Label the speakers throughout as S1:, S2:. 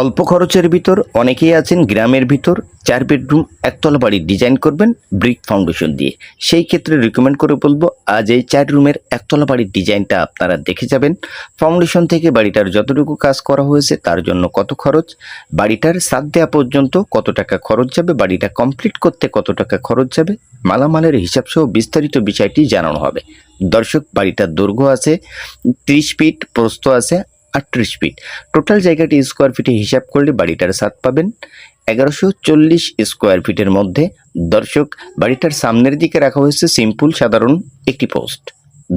S1: অল্প খরচের ভিতর অনেকেই আছেন গ্রামের ভিতর। চার বেডরুম, একতলা বাড়ির ডিজাইন করবেন ব্রিক ফাউন্ডেশন দিয়ে। সেই ক্ষেত্রে রিকমেন্ড করে বলব, আজ এই চার রুমের একতলা বাড়ির ডিজাইনটা আপনারা দেখে যাবেন। ফাউন্ডেশন থেকে বাড়িটার যতটুকু কাজ করা হয়েছে তার জন্য কত খরচ, বাড়িটার সাত দেওয়া পর্যন্ত কত টাকা খরচ যাবে, বাড়িটা কমপ্লিট করতে কত টাকা খরচ যাবে, মালামালের হিসাব সহ বিস্তারিত বিষয়টি জানানো হবে। দর্শক, বাড়িটার দৈর্ঘ্য আছে, ত্রিশ ফিট প্রস্থ আছে আটত্রিশ ফিট টোটাল জায়গাটি স্কোয়ার ফিটে হিসাব করলে বাড়িটার স্বাদ পাবেন। এগারোশো চল্লিশ স্কোয়ার ফিটের মধ্যে। দর্শক, বাড়িটার সামনের দিকে রাখা হয়েছে সিম্পল সাধারণ একটি পোস্ট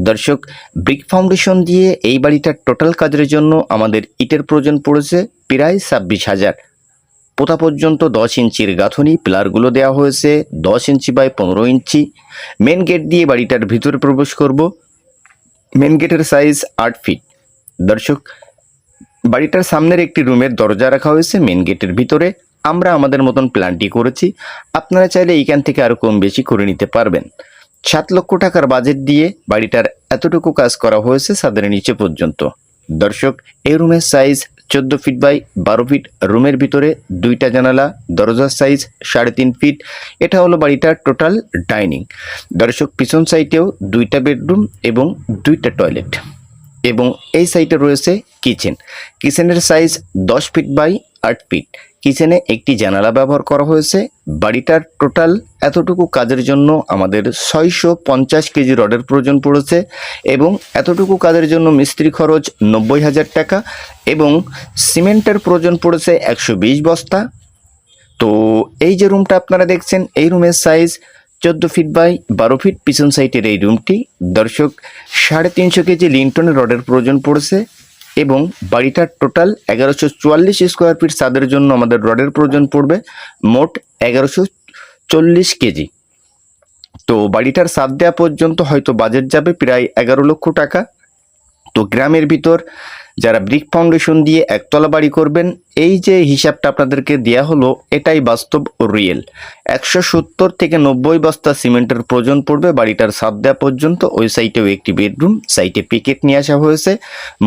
S1: দর্শক ব্রিক ফাউন্ডেশন দিয়ে এই বাড়িটার টোটাল কাজের জন্য আমাদের ইটের প্রয়োজন পড়েছে প্রায় ছাব্বিশ হাজার। পোতা পর্যন্ত দশ ইঞ্চির গাঁথনি, পিলারগুলো দেওয়া হয়েছে দশ ইঞ্চি বাই পনেরো ইঞ্চি। মেন গেট দিয়ে বাড়িটার ভিতরে প্রবেশ করব। মেন গেটের সাইজ আট ফিট দর্শক বাড়িটার সামনের একটি রুমের দরজা রাখা হয়েছে মেন গেটের ভিতরে। আমরা আমাদের মতন প্ল্যানটি করেছি। আপনারা চাইলে এইখান থেকে আরও কম বেশি করে নিতে পারবেন। সাত লক্ষ টাকার বাজেট দিয়ে বাড়িটার এতটুকু কাজ করা হয়েছে সাদের নিচে পর্যন্ত। দর্শক, এই রুমের সাইজ চোদ্দ ফিট বাই বারো ফিট রুমের ভিতরে দুইটা জানালা, দরজার সাইজ সাড়ে তিন ফিট এটা হলো বাড়িটার টোটাল ডাইনিং দর্শক, পিছন সাইডেও দুইটা বেডরুম এবং দুইটা টয়লেট এবং এই সাইডে রয়েছে কিচেন। কিচেনের সাইজ দশ ফিট বাই আট ফিট। কিচেনে একটি জানালা ব্যবহার করা হয়েছে। বাড়িটার টোটাল এতটুকু কাজের জন্য আমাদের ছয়শো পঞ্চাশ কেজি রডের প্রয়োজন পড়েছে এবং এতটুকু কাজের জন্য মিস্ত্রি খরচ নব্বই হাজার টাকা এবং সিমেন্টের প্রয়োজন পড়েছে একশো বিশ বস্তা। তো এই যে রুমটা আপনারা দেখছেন, এই রুমের সাইজ চোদ্দ ফিট বাই বারো ফিট পিছন সাইটের এই রুমটি দর্শক, সাড়ে তিনশো কেজি লিন্টনের রডের প্রয়োজন পড়েছে এবং বাড়িটার টোটাল এগারোশো চুয়াল্লিশ স্কোয়ার ফিট ছাদের জন্য আমাদের রডের প্রয়োজন পড়বে মোট এগারোশো চল্লিশ কেজি। তো বাড়িটার সাদ দেওয়া পর্যন্ত হয়তো বাজেট যাবে প্রায় এগারো লক্ষ টাকা। তো গ্রামের ভিতর যারা ব্রিক ফাউন্ডেশন দিয়ে একতলা বাড়ি করবেন, এই যে হিসাবটা আপনাদেরকে দেওয়া হলো, এটাই বাস্তব ও রিয়েল একশো সত্তর থেকে নব্বই বস্তা সিমেন্টের প্রয়োজন পড়বে বাড়িটার সাদ দেওয়া পর্যন্ত। ওই সাইটেও একটি বেডরুম, সাইটে পিকেট নিয়ে আসা হয়েছে।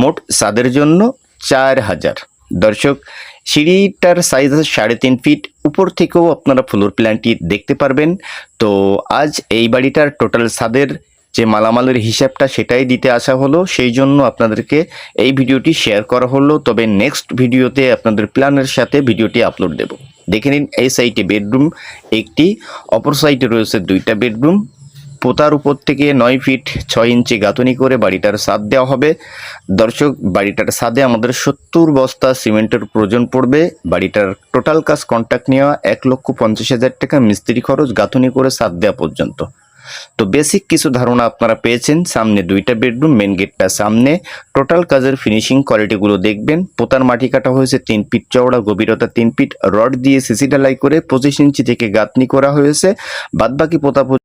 S1: মোট ছাদের জন্য চার হাজার। দর্শক, সিঁড়িটার সাইজ আছে সাড়ে তিন ফিট উপর থেকেও আপনারা ফ্লোর প্ল্যানটি দেখতে পারবেন। তো আজ এই বাড়িটার টোটাল ছাদের যে মালামালের হিসাবটা সেটাই দিতে আসা হলো, সেই জন্য আপনাদেরকে এই ভিডিওটি শেয়ার করা হলো। তবে নেক্সট ভিডিওতে আপনাদের প্ল্যানের সাথে ভিডিওটি আপলোড দেব। দেখে নিন, এই সাইটে বেডরুম একটি, অপর সাইডে রয়েছে দুইটা বেডরুম পোতার উপর থেকে নয় ফিট ছয় ইঞ্চি গাঁথনি করে বাড়িটার ছাদ দেওয়া হবে। দর্শক, বাড়িটার ছাদে আমাদের সত্তর বস্তা সিমেন্টের প্রয়োজন পড়বে। বাড়িটার টোটাল কাজ কন্ট্যাক্ট নেওয়া এক লক্ষ পঞ্চাশ হাজার টাকা মিস্ত্রি খরচ গাঁথনি করে ছাদ দেওয়া পর্যন্ত। তো বেসিক কিছু ধারণা আপনারা পেয়েছেন। সামনে দুইটা বেডরুম মেন গেটটা সামনে। টোটাল কাজের ফিনিশিং কোয়ালিটিগুলো দেখবেন। পোতার মাটি কাটা হয়েছে তিন ফিট চওড়া গভীরতা তিন ফিট রড দিয়ে সিসি ঢালাই করে পঁচিশ ইঞ্চি থেকে গাঁথনি করা হয়েছে। বাদবাকি পোতা